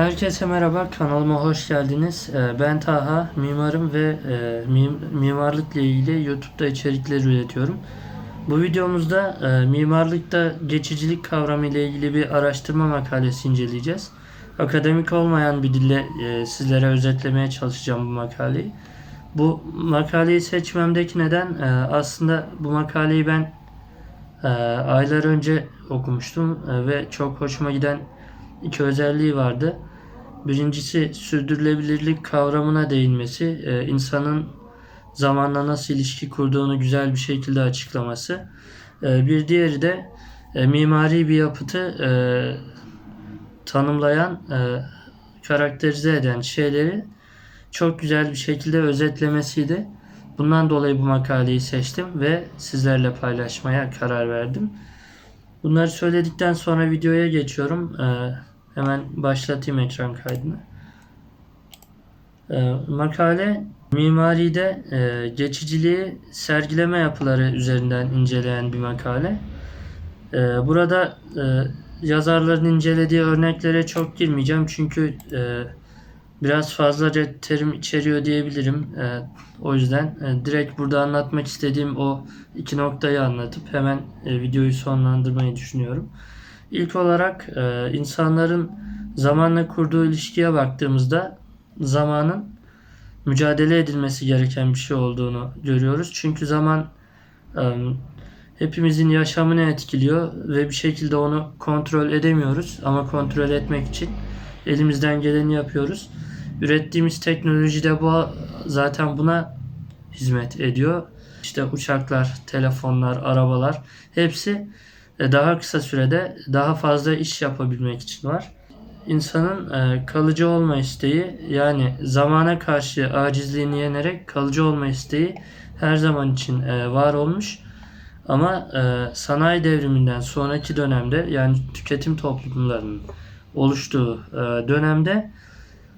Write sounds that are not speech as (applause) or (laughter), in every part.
Herkese merhaba, kanalıma hoş geldiniz. Ee, Ben Taha, mimarım ve e, mim- mimarlıkla ilgili YouTube'da içerikler üretiyorum. Bu videomuzda e, mimarlıkta geçicilik kavramı ile ilgili bir araştırma makalesi inceleyeceğiz. Akademik olmayan bir dille e, sizlere özetlemeye çalışacağım bu makaleyi. Bu makaleyi seçmemdeki neden aslında bu makaleyi ben aylar önce okumuştum ve çok hoşuma giden iki özelliği vardı. Birincisi sürdürülebilirlik kavramına değinmesi, e, insanın zamanla nasıl ilişki kurduğunu güzel bir şekilde açıklaması. E, bir diğeri de e, mimari bir yapıtı tanımlayan, karakterize eden şeyleri çok güzel bir şekilde özetlemesiydi. Bundan dolayı bu makaleyi seçtim ve sizlerle paylaşmaya karar verdim. Bunları söyledikten sonra videoya geçiyorum. Ee, hemen başlatayım ekran kaydını. Ee, makale mimaride e, geçiciliği sergileme yapıları üzerinden inceleyen bir makale. Ee, burada e, yazarların incelediği örneklere çok girmeyeceğim çünkü e, biraz fazlaca terim içeriyor diyebilirim. E, o yüzden e, direkt burada anlatmak istediğim o iki noktayı anlatıp hemen e, videoyu sonlandırmayı düşünüyorum. İlk olarak e, insanların zamanla kurduğu ilişkiye baktığımızda zamanın mücadele edilmesi gereken bir şey olduğunu görüyoruz. Çünkü zaman e, hepimizin yaşamını etkiliyor ve bir şekilde onu kontrol edemiyoruz ama kontrol etmek için elimizden geleni yapıyoruz. Ürettiğimiz teknoloji de bu zaten buna hizmet ediyor. İşte uçaklar, telefonlar, arabalar hepsi daha kısa sürede daha fazla iş yapabilmek için var. İnsanın e, kalıcı olma isteği yani zamana karşı acizliğini yenerek kalıcı olma isteği her zaman için e, var olmuş. Ama e, sanayi devriminden sonraki dönemde yani tüketim toplumlarının oluştuğu e, dönemde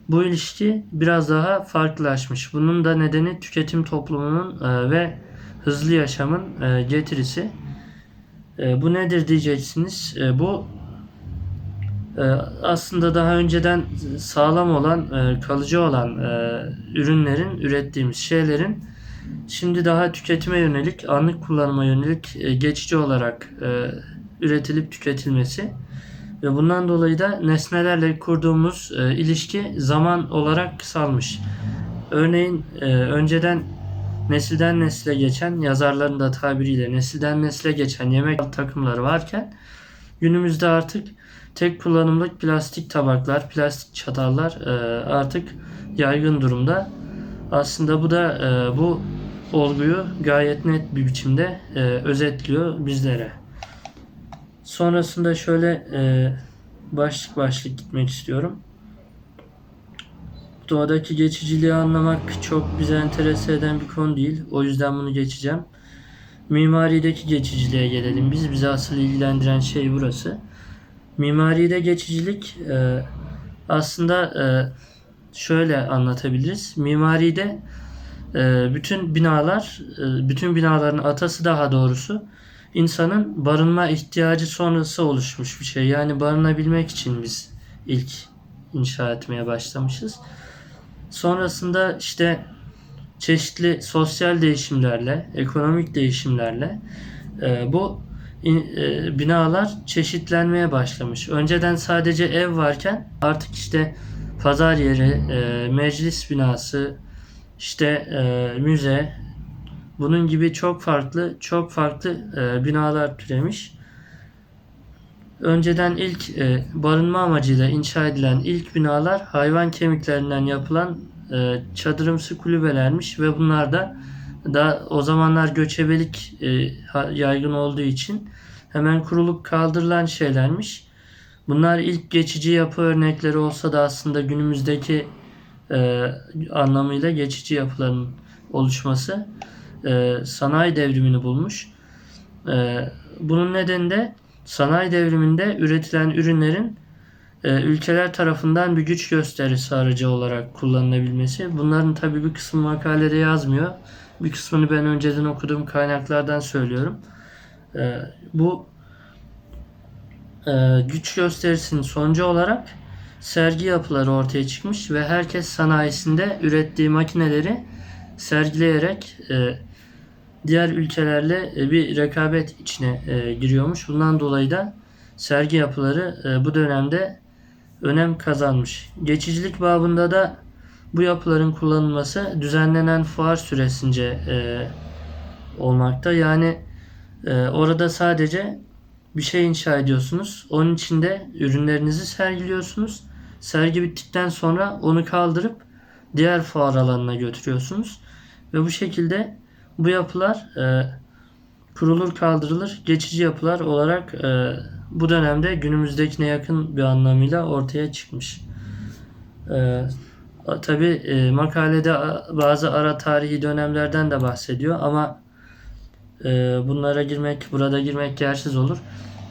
bu ilişki biraz daha farklılaşmış. Bunun da nedeni tüketim toplumunun e, ve hızlı yaşamın e, getirisi. E, bu nedir diyeceksiniz. E, bu e, aslında daha önceden sağlam olan, e, kalıcı olan e, ürünlerin, ürettiğimiz şeylerin şimdi daha tüketime yönelik, anlık kullanıma yönelik e, geçici olarak e, üretilip tüketilmesi. Ve bundan dolayı da nesnelerle kurduğumuz e, ilişki zaman olarak kısalmış. Örneğin e, önceden nesilden nesile geçen yazarların da tabiriyle nesilden nesile geçen yemek takımları varken günümüzde artık tek kullanımlık plastik tabaklar, plastik çatallar e, artık yaygın durumda. Aslında bu da e, bu olguyu gayet net bir biçimde e, özetliyor bizlere. Sonrasında şöyle başlık başlık gitmek istiyorum. Doğadaki geçiciliği anlamak çok bize enterese eden bir konu değil. O yüzden bunu geçeceğim. Mimarideki geçiciliğe gelelim. Biz bizi asıl ilgilendiren şey burası. Mimaride geçicilik e, aslında e, şöyle anlatabiliriz. Mimaride e, bütün binalar, bütün binaların atası daha doğrusu insanın barınma ihtiyacı sonrası oluşmuş bir şey. Yani barınabilmek için biz ilk inşa etmeye başlamışız. Sonrasında işte çeşitli sosyal değişimlerle, ekonomik değişimlerle e, bu in- e, binalar çeşitlenmeye başlamış. Önceden sadece ev varken artık işte pazar yeri, e, meclis binası, işte e, müze, bunun gibi çok farklı, çok farklı e, binalar türemiş. Önceden ilk e, barınma amacıyla inşa edilen ilk binalar hayvan kemiklerinden yapılan e, çadırımsı kulübelermiş ve bunlar da da o zamanlar göçebelik e, yaygın olduğu için hemen kurulup kaldırılan şeylermiş. Bunlar ilk geçici yapı örnekleri olsa da aslında günümüzdeki e, anlamıyla geçici yapıların oluşması e, sanayi devrimini bulmuş. E, bunun nedeni de sanayi devriminde üretilen ürünlerin e, ülkeler tarafından bir güç gösterisi aracı olarak kullanılabilmesi. Bunların tabi bir kısmı makalede yazmıyor. Bir kısmını ben önceden okuduğum kaynaklardan söylüyorum. E, bu e, güç gösterisinin sonucu olarak sergi yapıları ortaya çıkmış ve herkes sanayisinde ürettiği makineleri sergileyerek e, diğer ülkelerle e, bir rekabet içine e, giriyormuş. Bundan dolayı da sergi yapıları e, bu dönemde önem kazanmış. Geçicilik babında da bu yapıların kullanılması düzenlenen fuar süresince olmakta. Yani orada sadece bir şey inşa ediyorsunuz. Onun içinde ürünlerinizi sergiliyorsunuz. Sergi bittikten sonra onu kaldırıp diğer fuar alanına götürüyorsunuz. Ve bu şekilde bu yapılar e, kurulur kaldırılır geçici yapılar olarak e, bu dönemde günümüzdekine yakın bir anlamıyla ortaya çıkmış. E, Tabi e, makalede bazı ara tarihi dönemlerden de bahsediyor ama e, bunlara girmek, burada girmek yersiz olur.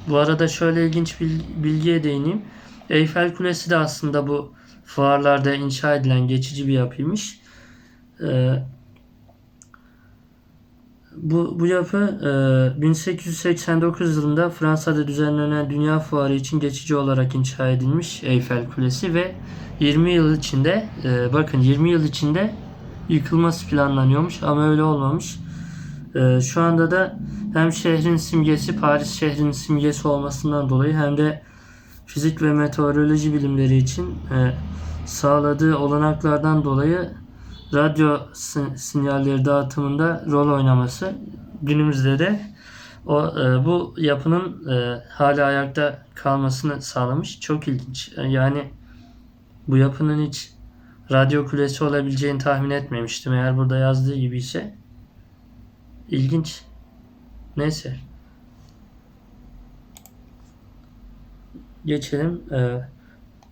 Bu arada şöyle ilginç bir bilgiye değineyim. Eyfel Kulesi de aslında bu fuarlarda inşa edilen geçici bir yapıymış. E, bu, bu yapı e, 1889 yılında Fransa'da düzenlenen Dünya Fuarı için geçici olarak inşa edilmiş Eyfel Kulesi ve 20 yıl içinde e, bakın 20 yıl içinde yıkılması planlanıyormuş ama öyle olmamış. E, şu anda da hem şehrin simgesi Paris şehrinin simgesi olmasından dolayı hem de fizik ve meteoroloji bilimleri için e, sağladığı olanaklardan dolayı radyo sin- sinyalleri dağıtımında rol oynaması günümüzde de o e, bu yapının e, hala ayakta kalmasını sağlamış. Çok ilginç. E, Yani bu yapının hiç radyo kulesi olabileceğini tahmin etmemiştim. Eğer burada yazdığı gibi ise ilginç. Neyse. Geçelim. Ee,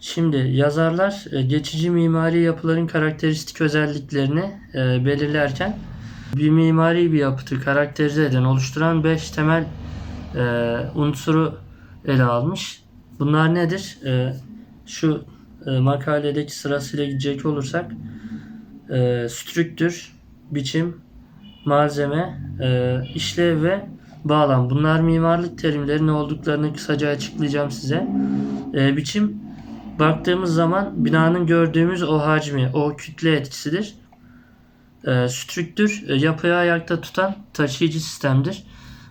Şimdi yazarlar e, geçici mimari yapıların karakteristik özelliklerini e, belirlerken bir mimari bir yapıtı karakterize eden, oluşturan 5 temel e, unsuru ele almış. Bunlar nedir? Şu makaledeki sırasıyla gidecek olursak strüktür, biçim, malzeme, işlev ve bağlam. Bunlar mimarlık terimleri ne olduklarını kısaca açıklayacağım size. Biçim baktığımız zaman binanın gördüğümüz o hacmi, o kütle etkisidir. E, strüktür yapıyı ayakta tutan taşıyıcı sistemdir.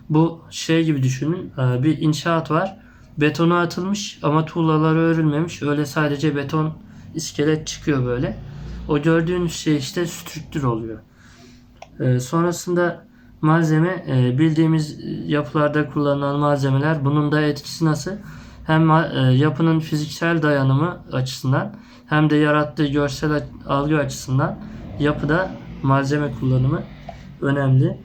Bu şey gibi düşünün. e, bir inşaat var. Betonu atılmış ama tuğlaları örülmemiş. Öyle sadece beton iskelet çıkıyor böyle. O gördüğünüz şey işte strüktür oluyor. E, sonrasında malzeme e, bildiğimiz yapılarda kullanılan malzemeler. Bunun da etkisi nasıl? Hem e, yapının fiziksel dayanımı açısından hem de yarattığı görsel algı açısından yapıda malzeme kullanımı önemli.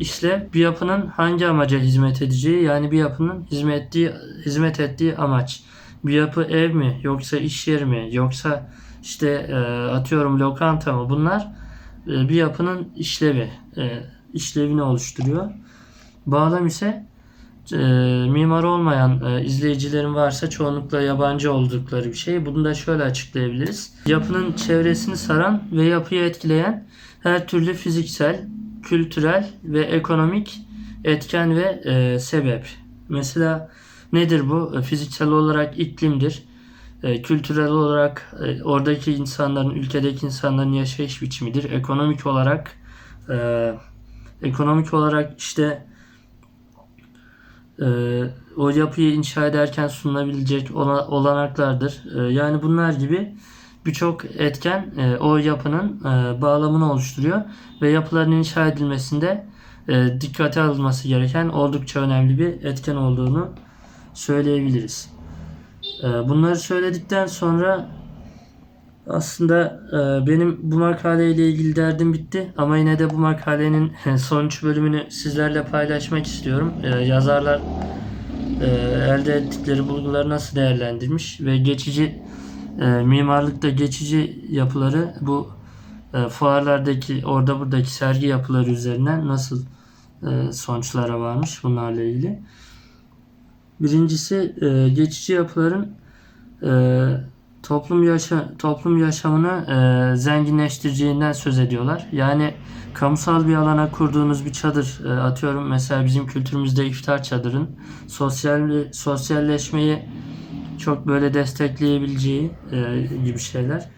İşte bir yapının hangi amaca hizmet edeceği yani bir yapının hizmet ettiği, hizmet ettiği amaç. Bir yapı ev mi yoksa iş yeri mi yoksa işte e, atıyorum lokanta mı bunlar e, bir yapının işlevi işlevini oluşturuyor. Bağlam ise e, mimar olmayan e, izleyicilerin varsa çoğunlukla yabancı oldukları bir şey. Bunu da şöyle açıklayabiliriz. Yapının çevresini saran ve yapıyı etkileyen her türlü fiziksel, kültürel ve ekonomik etken ve e, sebep. Mesela nedir bu? E, Fiziksel olarak iklimdir. E, kültürel olarak e, oradaki insanların, ülkedeki insanların yaşayış biçimidir. Ekonomik olarak e, ekonomik olarak işte e, o yapıyı inşa ederken sunulabilecek ola- olanaklardır. E, yani bunlar gibi birçok etken e, o yapının e, bağlamını oluşturuyor ve yapıların inşa edilmesinde e, dikkate alınması gereken oldukça önemli bir etken olduğunu söyleyebiliriz. E, bunları söyledikten sonra aslında e, benim bu makaleyle ilgili derdim bitti ama yine de bu makalenin (laughs) sonuç bölümünü sizlerle paylaşmak istiyorum. E, yazarlar e, elde ettikleri bulguları nasıl değerlendirmiş ve geçici mimarlıkta geçici yapıları bu fuarlardaki orada buradaki sergi yapıları üzerinden nasıl sonuçlara varmış bunlarla ilgili. Birincisi geçici yapıların e, toplum yaşa toplum yaşamını e, zenginleştireceğinden söz ediyorlar. Yani kamusal bir alana kurduğunuz bir çadır e, atıyorum mesela bizim kültürümüzde iftar çadırın sosyal sosyalleşmeyi çok böyle destekleyebileceği e, gibi şeyler.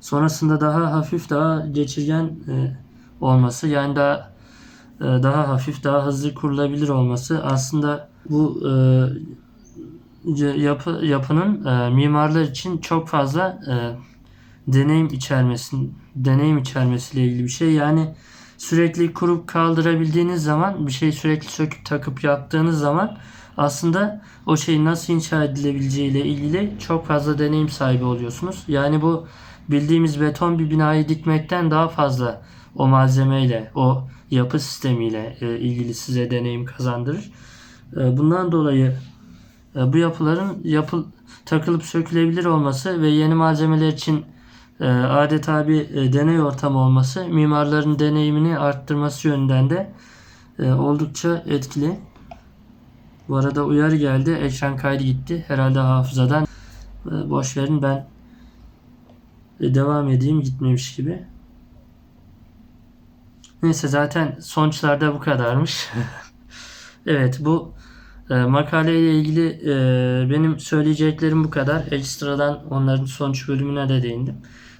Sonrasında daha hafif, daha geçirgen e, olması yani daha e, daha hafif, daha hızlı kurulabilir olması aslında bu e, yapı yapının e, mimarlar için çok fazla e, deneyim içermesin deneyim içermesiyle ilgili bir şey. Yani sürekli kurup kaldırabildiğiniz zaman bir şeyi sürekli söküp takıp yaptığınız zaman aslında o şeyin nasıl inşa edilebileceğiyle ilgili çok fazla deneyim sahibi oluyorsunuz. Yani bu bildiğimiz beton bir binayı dikmekten daha fazla o malzemeyle, o yapı sistemiyle e, ilgili size deneyim kazandırır. E, bundan dolayı bu yapıların yapıl takılıp sökülebilir olması ve yeni malzemeler için e, adeta bir e, deney ortamı olması mimarların deneyimini arttırması yönünden de e, oldukça etkili. Bu arada uyarı geldi. Ekran kaydı gitti. Herhalde hafızadan. E, boş verin ben e, devam edeyim gitmemiş gibi. Neyse zaten sonuçlarda bu kadarmış. (laughs) evet bu e, makaleyle ilgili e, benim söyleyeceklerim bu kadar. Ekstradan onların sonuç bölümüne de değindim.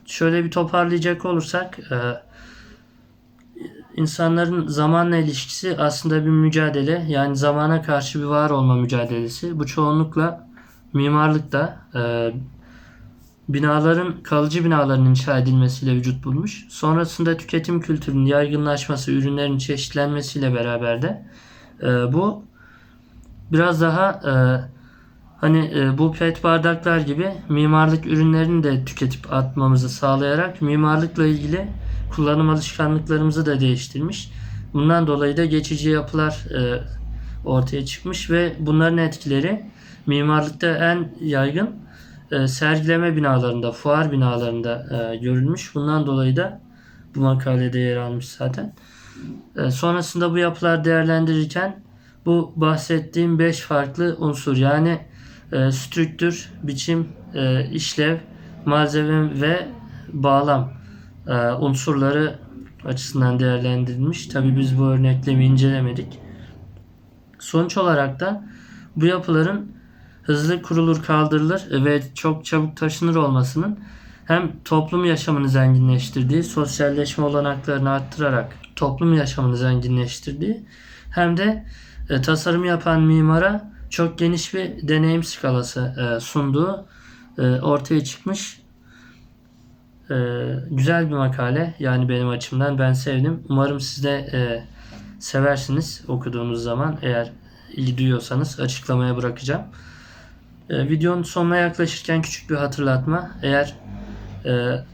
Şöyle bir toparlayacak olursak e, insanların zamanla ilişkisi aslında bir mücadele. Yani zamana karşı bir var olma mücadelesi. Bu çoğunlukla mimarlıkta e, binaların kalıcı binaların inşa edilmesiyle vücut bulmuş. Sonrasında tüketim kültürünün yaygınlaşması, ürünlerin çeşitlenmesiyle beraber de e, bu biraz daha e, hani e, bu pet bardaklar gibi mimarlık ürünlerini de tüketip atmamızı sağlayarak mimarlıkla ilgili kullanım alışkanlıklarımızı da değiştirmiş. Bundan dolayı da geçici yapılar e, ortaya çıkmış ve bunların etkileri mimarlıkta en yaygın e, sergileme binalarında, fuar binalarında e, görülmüş. Bundan dolayı da bu makalede yer almış zaten. E, sonrasında bu yapılar değerlendirirken bu bahsettiğim 5 farklı unsur yani e, strüktür, biçim, e, işlev, malzeme ve bağlam e, unsurları açısından değerlendirilmiş. Tabii biz bu örneklemi incelemedik. Sonuç olarak da bu yapıların hızlı kurulur kaldırılır ve çok çabuk taşınır olmasının hem toplum yaşamını zenginleştirdiği, sosyalleşme olanaklarını arttırarak toplum yaşamını zenginleştirdiği hem de e, tasarım yapan mimara çok geniş bir deneyim skalası e, sunduğu e, ortaya çıkmış e, güzel bir makale. Yani benim açımdan ben sevdim. Umarım siz de e, seversiniz okuduğunuz zaman. Eğer ilgi duyuyorsanız açıklamaya bırakacağım. E, videonun sonuna yaklaşırken küçük bir hatırlatma. Eğer e,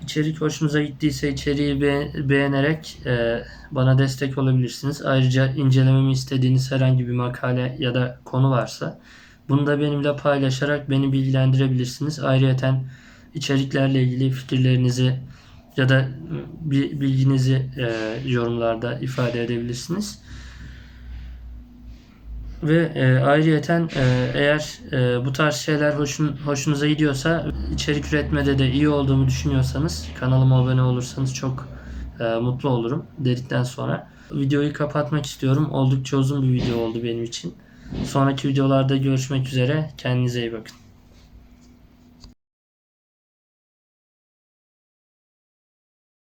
içerik hoşunuza gittiyse içeriği be- beğenerek e, bana destek olabilirsiniz. Ayrıca incelememi istediğiniz herhangi bir makale ya da konu varsa bunu da benimle paylaşarak beni bilgilendirebilirsiniz. Ayrıca içeriklerle ilgili fikirlerinizi ya da bir bilginizi e, yorumlarda ifade edebilirsiniz. Ve e, ayrıyeten e, eğer e, bu tarz şeyler hoşun, hoşunuza gidiyorsa içerik üretmede de iyi olduğumu düşünüyorsanız kanalıma abone olursanız çok e, mutlu olurum dedikten sonra videoyu kapatmak istiyorum. Oldukça uzun bir video oldu benim için. Sonraki videolarda görüşmek üzere. Kendinize iyi bakın.